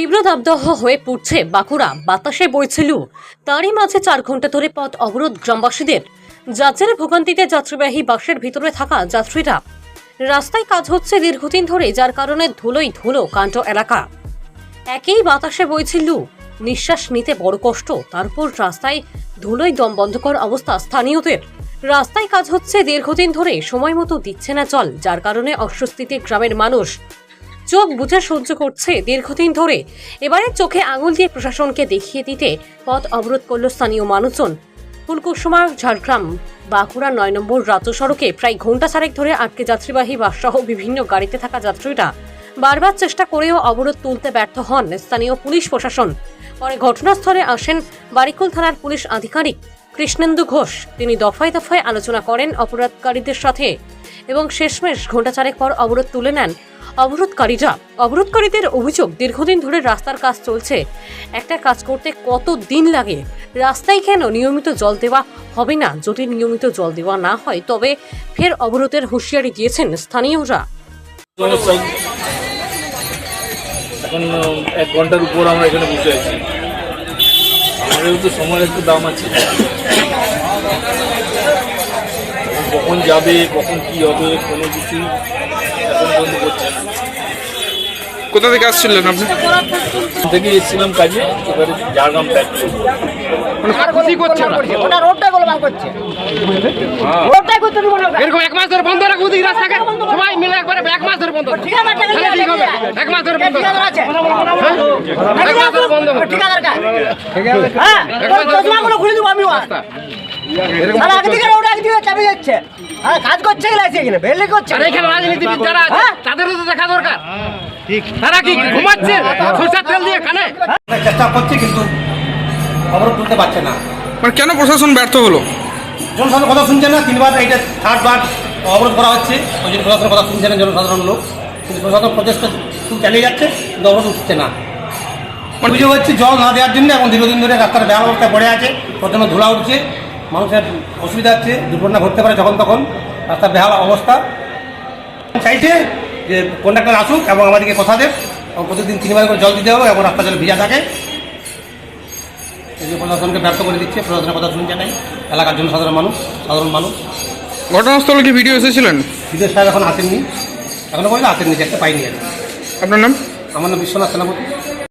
তীব্র দাবদাহ হয়ে পড়ছে বাঁকুড়া, বাতাসে বইছিল তারই মাঝে চার ঘণ্টা ধরে পথ অবরোধ গ্রামবাসীদের। যাত্রীর ভোগান্তিতে যাত্রীবাহী বাসের ভিতরে থাকা যাত্রীরা। রাস্তায় কাজ হচ্ছে দীর্ঘদিন ধরে, যার কারণে ধুলোই ধুলো কাণ্ড এলাকা। একই বাতাসে বইছিল নিঃশ্বাস নিতে বড় কষ্ট, তারপর রাস্তায় ধুলোয় দম বন্ধকর অবস্থা স্থানীয়দের। রাস্তায় কাজ হচ্ছে দীর্ঘদিন ধরে, সময় মতো দিচ্ছে না জল, যার কারণে অস্বস্তিতে গ্রামের মানুষ। চোখ বুঝে সহ্য করছে দীর্ঘদিন ধরে। এবারে চোখে আঙুল দিয়ে প্রশাসনকে দেখিয়ে দিতে পথ অবরোধ করল স্থানীয় মানুষজন। ফুলকুসুমা, ঝাড়গ্রাম, বাঁকুড়া, নয় নম্বর রাজ্য সড়কে প্রায় ঘণ্টা চারেক ধরে আটকে যাত্রীবাহী বাসসহ বিভিন্ন গাড়িতে থাকা যাত্রীরা বারবার চেষ্টা করেও অবরোধ তুলতে ব্যর্থ হন স্থানীয় পুলিশ প্রশাসন। পরে ঘটনাস্থলে আসেন বারিকুল থানার পুলিশ আধিকারিক কৃষ্ণেন্দু ঘোষ। তিনি দফায় দফায় আলোচনা করেন অপরাধকারীদের সাথে। এবং শেষমেশ ঘণ্টা চারেক পর অবরোধ তুলে নেন অবরোধকারীরা। অবরোধকারীদের অভিযোগ, দীর্ঘদিন ধরে রাস্তার কাজ চলছে। একটা কাজ করতে কত দিন লাগে? রাস্তায় কেন নিয়মিত জল দেওয়া হবে না? যদি নিয়মিত জল দেওয়া না হয়, তবে ফের অবরোধের হুঁশিয়ারি দিয়েছেন স্থানীয়রা। এখন এক ঘণ্টার উপর আমরা এখানে বসে আছি। তো সময়ের একটু দাম আছে। কখন যাবে কখন কি হবে কোনো কিছু এখন বন্ধ করছে না। কোথা থেকে আসছিলেন আপনি? থেকে এসেছিলাম কাজে এবারে ঝাড়গ্রাম ব্যাক করব। ওটা রোডটাই গোলমাল করছে। রোডটাই করতে দিব না ওটা। এরকম এক মাস ধরে বন্ধ রাখব দিই রাস্তাকে সবাই মিলে একবারে এক মাস ধরে বন্ধ রাখব। ঠিকাদার ঠিক আছে। কাজ হ্যাঁ চশমাগুলো খুলে দিব আমিও আর আর আগে থেকে রোড আগে থেকে চাপে যাচ্ছে। আর কাজ করছে গেলে আছে এখানে বেলে করছে আর এখানে রাজনীতিবিদ যারা আছে হ্যাঁ? তাদেরও তো দেখা দরকার। তারা কি ঘুমাচ্ছে? সরষের তেল দিয়ে কানে চেষ্টা করছে কিন্তু অবরোধ তুলতে পারছে না। মানে কেন প্রশাসন ব্যর্থ হলো? জনসাধারণ কথা শুনছে না তিনবার এটা থার্ড বার অবরোধ করা হচ্ছে। ওই জন্য প্রশাসনের কথা শুনছে না জনসাধারণ লোক। কিন্তু প্রশাসন প্রচেষ্টা খুব চালিয়ে যাচ্ছে কিন্তু অবরোধ উঠছে না। অভিযোগ হচ্ছে জল না দেওয়ার জন্য এখন দীর্ঘদিন ধরে রাস্তার বেহাল অবস্থায় পড়ে আছে প্রচণ্ড ধুলা উঠছে। মানুষের অসুবিধা হচ্ছে দুর্ঘটনা ঘটতে পারে যখন তখন রাস্তার বেহাল অবস্থা। চাইছে যে কন্ডাক্টর আসুক এবং আমাদেরকে কথা দেব এবং প্রতিদিন তিনবার করে জল দিতে হবে এবং রাস্তা যেন ভিজা থাকে। এই যে প্রশাসনকে ব্যর্থ করে দিচ্ছে প্রশাসনের কথা শুনছে নাই। এলাকার জন্য সাধারণ মানুষ সাধারণ মানুষ। ঘটনাস্থলে কি ভিডিও এসেছিলেন? বিদেশ সাহেব এখন আসেননি। এখনও পর্যন্ত আসেননি দেখতে পাইনি আপনার নাম? আমার নাম বিশ্বনাথ সেনাপতি।